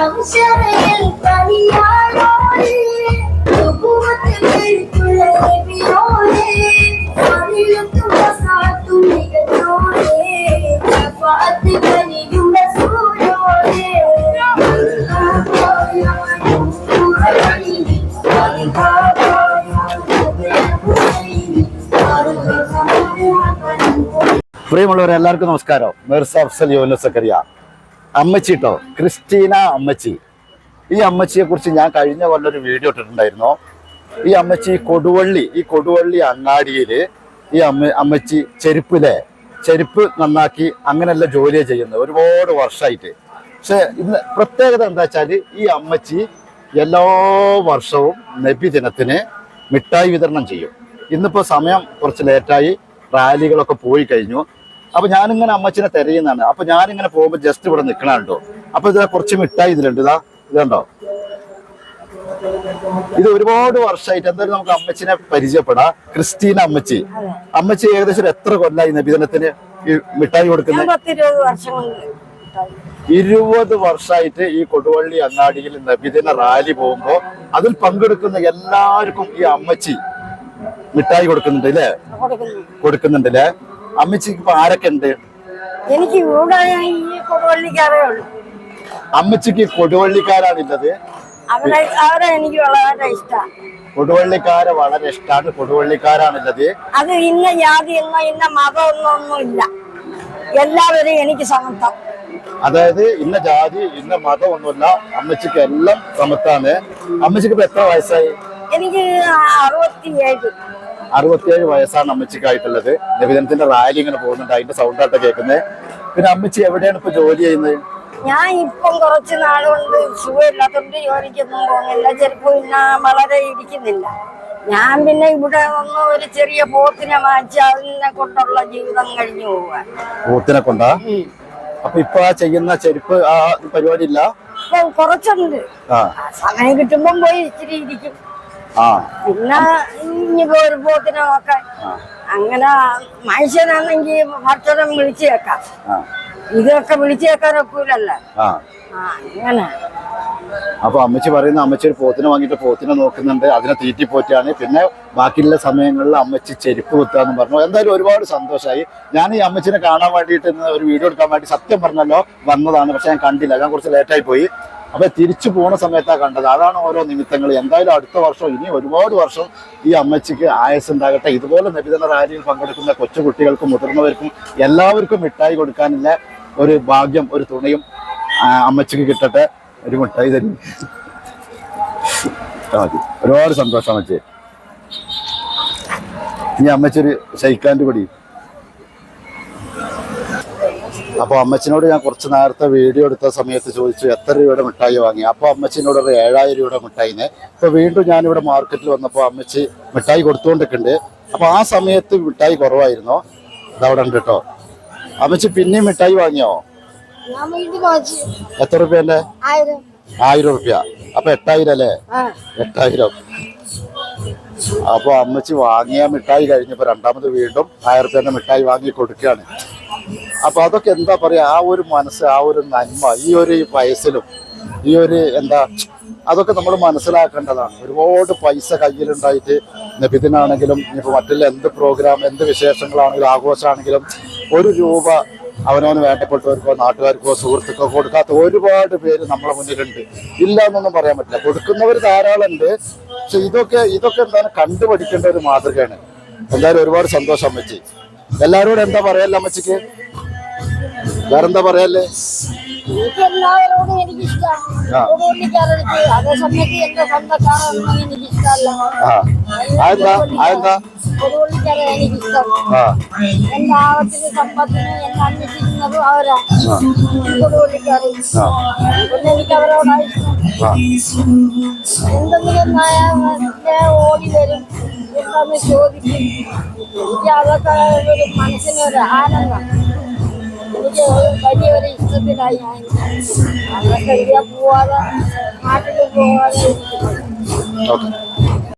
മനുഷ്യരയിൽ പണിയാളോടെ രൂപത്തിലുള്ള നബിയോടെ അതിലത്തും വസാത്തും മികച്ചോടെ. ശഫാഅത്ത് കനിയും റസൂലോടെ പ്രിയമുള്ളവരെ എല്ലാവർക്കും നമസ്കാരം. മിർസ അഫ്സൽ യോനസ് സക്കറിയ അമ്മച്ചി കേട്ടോ ക്രിസ്റ്റീന അമ്മച്ചി. ഈ അമ്മച്ചിയെ കുറിച്ച് ഞാൻ കഴിഞ്ഞ കൊല്ലം ഒരു വീഡിയോ ഇട്ടിട്ടുണ്ടായിരുന്നു. ഈ അമ്മച്ചി കൊടുവള്ളി ഈ കൊടുവള്ളി അങ്ങാടിയിൽ ഈ അമ്മ അമ്മച്ചി ചെരുപ്പിലെ ചെരുപ്പ് നന്നാക്കി അങ്ങനെയല്ല ജോലിയെ ചെയ്യുന്നത്. ഒരുപാട് വർഷമായിട്ട് പക്ഷെ ഇന്ന് പ്രത്യേകത എന്താ വെച്ചാൽ ഈ അമ്മച്ചി എല്ലാ വർഷവും നബി ദിനത്തിന് മിഠായി വിതരണം ചെയ്യും. ഇന്നിപ്പോൾ സമയം കുറച്ച് ലേറ്റായി. റാലികളൊക്കെ പോയി കഴിഞ്ഞു. അപ്പൊ ഞാനിങ്ങനെ അമ്മച്ചിനെ തിരയുന്നതാണ്. അപ്പൊ ഞാനിങ്ങനെ പോകുമ്പോ ജസ്റ്റ് ഇവിടെ നിൽക്കണുണ്ടോ അപ്പൊ ഇതാ കുറച്ച് മിഠായി ഇതിലുണ്ട്. ഇതാ ഇതുണ്ടോ? ഇത് ഒരുപാട് വർഷമായിട്ട് എന്തായാലും നമുക്ക് അമ്മച്ചിനെ പരിചയപ്പെടാം. ക്രിസ്റ്റീന അമ്മച്ചി. അമ്മച്ചി ഏകദേശം എത്ര കൊല്ലായി നബിദിനത്തിന് ഈ മിഠായി കൊടുക്കുന്നത് ഇരുപത് വർഷമായിട്ട് ഈ കൊടുവള്ളി അങ്ങാടിയിൽ നബിദിന റാലി പോകുമ്പോ അതിൽ പങ്കെടുക്കുന്ന എല്ലാവർക്കും ഈ അമ്മച്ചി മിഠായി കൊടുക്കുന്നുണ്ട് അല്ലേ? കൊടുക്കുന്നുണ്ട് അല്ലേ? അമ്മച്ചിക്ക് ഇപ്പൊ ആരൊക്കെ ഉണ്ട്? എനിക്ക് ഇവിടെ ഈ കൊടുവള്ളിക്കാരേ ഉള്ളൂ. അമ്മച്ചിക്ക് കൊടുവള്ളിക്കാരാണുള്ളത് അവരെ അവരെ എനിക്ക് വളരെ ഇഷ്ടമാണ് കൊടുവള്ളിക്കാരെ വളരെ ഇഷ്ടമാണ് കൊടുവള്ളിക്കാരാണുള്ളത് അത് ഇന്ന ജാതി എന്നോ ഇന്ന മതം ഇല്ല എല്ലാവരും എനിക്ക് സമത്വം. അതായത് ഇന്ന ജാതി ഇന്ന മതം ഒന്നുമില്ല. അമ്മച്ചിക്ക് എല്ലാം സമത്താണ്. അമ്മച്ചിക്ക് ഇപ്പൊ എത്ര വയസ്സായി? എനിക്ക് അറുപത്തിയേഴ്. അറുപത്തിയേഴ് വയസ്സാണ് അമ്മച്ചിക്ക് ആയിട്ടുള്ളത് നബിദിനത്തിന്റെ റാലി ഇങ്ങനെ പോകുന്നുണ്ട്. അതിന്റെ സൗണ്ട് ആയിട്ട് കേൾക്കുന്നത് പിന്നെ അമ്മച്ചി എവിടെയാണ് ഇപ്പൊ ജോലി ചെയ്യുന്നത്? ഞാൻ ഇപ്പം കുറച്ച് നാളുകൊണ്ട് സുഖമില്ലാത്തോണ്ട് ജോലിക്കൊന്നും പോകുന്നില്ല. ചിലപ്പോൾ ഞാൻ വളരെ ഇരിക്കുന്നില്ല. ഞാൻ പിന്നെ ഇവിടെ വന്ന് ഒരു ചെറിയ പോത്തിനെ വാങ്ങിച്ച് അതിനെ കൊണ്ടുള്ള ജീവിതം കഴിഞ്ഞു പോവുക പോത്തിനെ കൊണ്ടാ? അപ്പൊ ഇപ്പൊ ആ ചെയ്യുന്ന ചെരുപ്പ് ആ പരിപാടി ഇല്ല? കുറച്ചുണ്ട്. സമയം കിട്ടുമ്പം പോയി ഇച്ചിരി ഇരിക്കും. പിന്നെ ഇനിയിപ്പോ ഒരു പോത്തിനെ നോക്കാൻ. അങ്ങനെ മനുഷ്യനാണെങ്കിൽ ഭക്ഷണം വിളിച്ചു കേക്കാം ഇതൊക്കെ വിളിച്ചു വെക്കാൻ ഒക്കൂലല്ലേ. അങ്ങനെ. അപ്പൊ അമ്മച്ചി പറയുന്ന അമ്മച്ചി ഒരു പോത്തിനെ വാങ്ങിയിട്ട് പോത്തിനെ നോക്കുന്നുണ്ട് അതിനെ തീറ്റി പോറ്റാണ് പിന്നെ ബാക്കിയുള്ള സമയങ്ങളിൽ അമ്മച്ചി ചെരുപ്പ് കുത്താന്ന് പറഞ്ഞു. എന്തായാലും ഒരുപാട് സന്തോഷമായി ഞാൻ ഈ അമ്മച്ചിനെ കാണാൻ വേണ്ടിയിട്ട് ഒരു വീഡിയോ എടുക്കാൻ വേണ്ടി സത്യം പറഞ്ഞല്ലോ വന്നതാണ് പക്ഷെ ഞാൻ കണ്ടില്ല. ഞാൻ കുറച്ച് ലേറ്റായി പോയി. അപ്പൊ തിരിച്ചു പോണ സമയത്താണ് കണ്ടത്. അതാണ് ഓരോ നിമിത്തങ്ങൾ. എന്തായാലും അടുത്ത വർഷം ഇനി ഒരുപാട് വർഷം ഈ അമ്മച്ചിക്ക് ആയസ് ഉണ്ടാകട്ടെ. ഇതുപോലെ നബിതന റാലിയിൽ പങ്കെടുക്കുന്ന കൊച്ചുകുട്ടികൾക്കും മുതിർന്നവർക്കും എല്ലാവർക്കും മിഠായി കൊടുക്കാനുള്ള ഒരു ഭാഗ്യം ഒരു തുണയും അമ്മച്ചിക്ക് കിട്ടട്ടെ. ഒരു മിഠായി തരും. ഒരുപാട് സന്തോഷം അമ്മച്ചി. ഇനി അമ്മച്ചൊരു ശൈക്കാന്റെ കൂടി അപ്പൊ അമ്മച്ചിനോട് ഞാൻ കുറച്ച് നേരത്തെ വീഡിയോ എടുത്ത സമയത്ത് ചോദിച്ചു എത്ര രൂപയുടെ മിഠായി വാങ്ങി? അപ്പൊ അമ്മച്ചിനോട് ഒരു ഏഴായിരം രൂപയുടെ മിഠായിന്. ഇപ്പോൾ വീണ്ടും ഞാനിവിടെ മാർക്കറ്റിൽ വന്നപ്പോൾ അമ്മച്ചി മിഠായി കൊടുത്തുകൊണ്ടിരിക്കുന്നുണ്ട് അപ്പൊ ആ സമയത്ത് മിഠായി കുറവായിരുന്നോ. ഇതവിടെ ഉണ്ട് കേട്ടോ അമ്മച്ചി പിന്നെയും മിഠായി വാങ്ങിയോ? എത്ര റുപ്യന്റെ ആയിരം. റുപ്യ. അപ്പൊ എട്ടായിരം അല്ലേ? എട്ടായിരം. അപ്പൊ അമ്മച്ചി വാങ്ങിയ മിഠായി കഴിഞ്ഞപ്പോ രണ്ടാമത് വീണ്ടും ആയിരത്തി തന്നെ മിഠായി വാങ്ങി കൊടുക്കുകയാണ്. അപ്പോൾ അതൊക്കെ എന്താ പറയാ ആ ഒരു മനസ്സ് ആ ഒരു നന്മ ഈ ഒരു വയസ്സിലും ഈ ഒരു എന്താ അതൊക്കെ നമ്മൾ മനസ്സിലാക്കേണ്ടതാണ്. ഒരുപാട് പൈസ കയ്യിലുണ്ടായിട്ട് നബിദിനാണെങ്കിലും ഇപ്പോൾ മറ്റുള്ള എന്ത് പ്രോഗ്രാം എന്ത് വിശേഷങ്ങളാണെങ്കിലും ആഘോഷമാണെങ്കിലും ഒരു രൂപ അവനവന് വേണ്ടപ്പെട്ടവർക്കോ നാട്ടുകാർക്കോ സുഹൃത്തുക്കോ കൊടുക്കാത്ത ഒരുപാട് പേര് നമ്മളെ മുന്നിലുണ്ട്. ഇല്ല എന്നൊന്നും പറയാൻ പറ്റില്ല. കൊടുക്കുന്നവർ ധാരാളം ഉണ്ട് പക്ഷെ ഇതൊക്കെ ഇതൊക്കെ എന്താണ് കണ്ടുപഠിക്കേണ്ട ഒരു മാതൃകയാണ്. എന്തായാലും ഒരുപാട് സന്തോഷം അമ്മച്ചി. എല്ലാവരോടും എന്താ പറയല്ലേ അമ്മച്ചിക്ക്? വേറെന്താ പറയല്ലേ എല്ലാവരോടും എനിക്ക് ഇഷ്ടമാണ് ആ. കൊടുവള്ളിക്കാരെടുത്ത് അതേ സമയത്ത് എന്റെ സ്വന്തക്കാരൊന്നും എനിക്ക് ഇഷ്ടമല്ല കൊടുവള്ളിക്കാരെ എനിക്ക് ഇഷ്ടം എന്റെ ആവത്തിന് സമ്പത്തിന് എന്നെ അന്വേഷിക്കുന്നതും അവരാ. കൊടുവള്ളിക്കാര് ആ. പിന്നെ എനിക്ക് അവരോടാണ് ഇഷ്ടം. എന്തെങ്കിലും നയ ഓടി വരും. ചോദിക്കും. എനിക്ക് അതൊക്കെ ഒരു മനസ്സിനൊരു ആനന്ദം. വലിയൊരു ഇഷ്ടത്തിലായി ഞാൻ അതൊക്കെ ഇവിടെ പോവാതെ